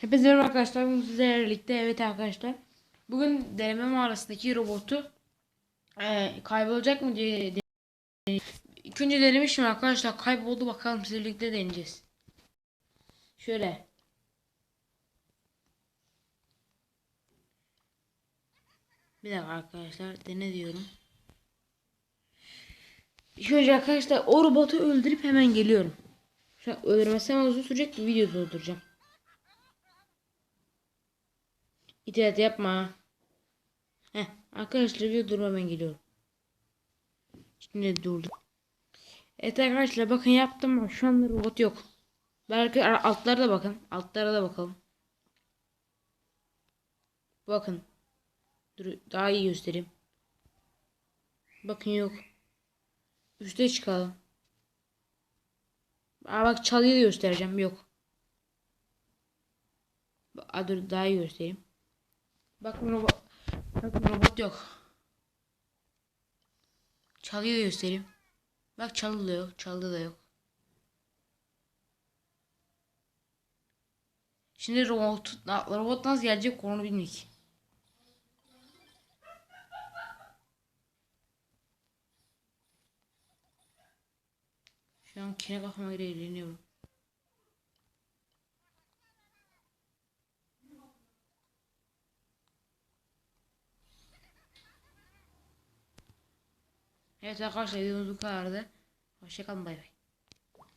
Hepinize merhaba arkadaşlar. Bugün sizlerle birlikte evet arkadaşlar. Bugün deneme mağarasındaki robotu eee, kaybolacak mı diye de- İlk önce denemiştim arkadaşlar. Kayboldu bakalım sizle birlikte deneyeceğiz. Şöyle. Bir dakika arkadaşlar dene diyorum. İlk önce arkadaşlar o robotu öldürüp hemen geliyorum. Şu an uzun sürecek bir video dolduracağım. İtaat yapma. Heh, arkadaşlar video durma ben geliyorum. Şimdi durdum. Evet arkadaşlar bakın yaptım şu anda robot yok. Belki ara- altlara da bakın. Altlara da bakalım. Bakın. Dur daha iyi göstereyim. Bakın yok. Üste çıkalım. Aa bak çalıyı göstereceğim. Yok. Aa, dur daha iyi göstereyim. Bakın robot. Bakın robot yok. Çalıyı göstereyim. Bak çalı da da yok. Şimdi robot, robot nasıl gelecek onu bilmek. Şu an kendi kafama göre eğleniyorum. Evet arkadaşlar videomuz bu kadardı. Hoşçakalın bay bay.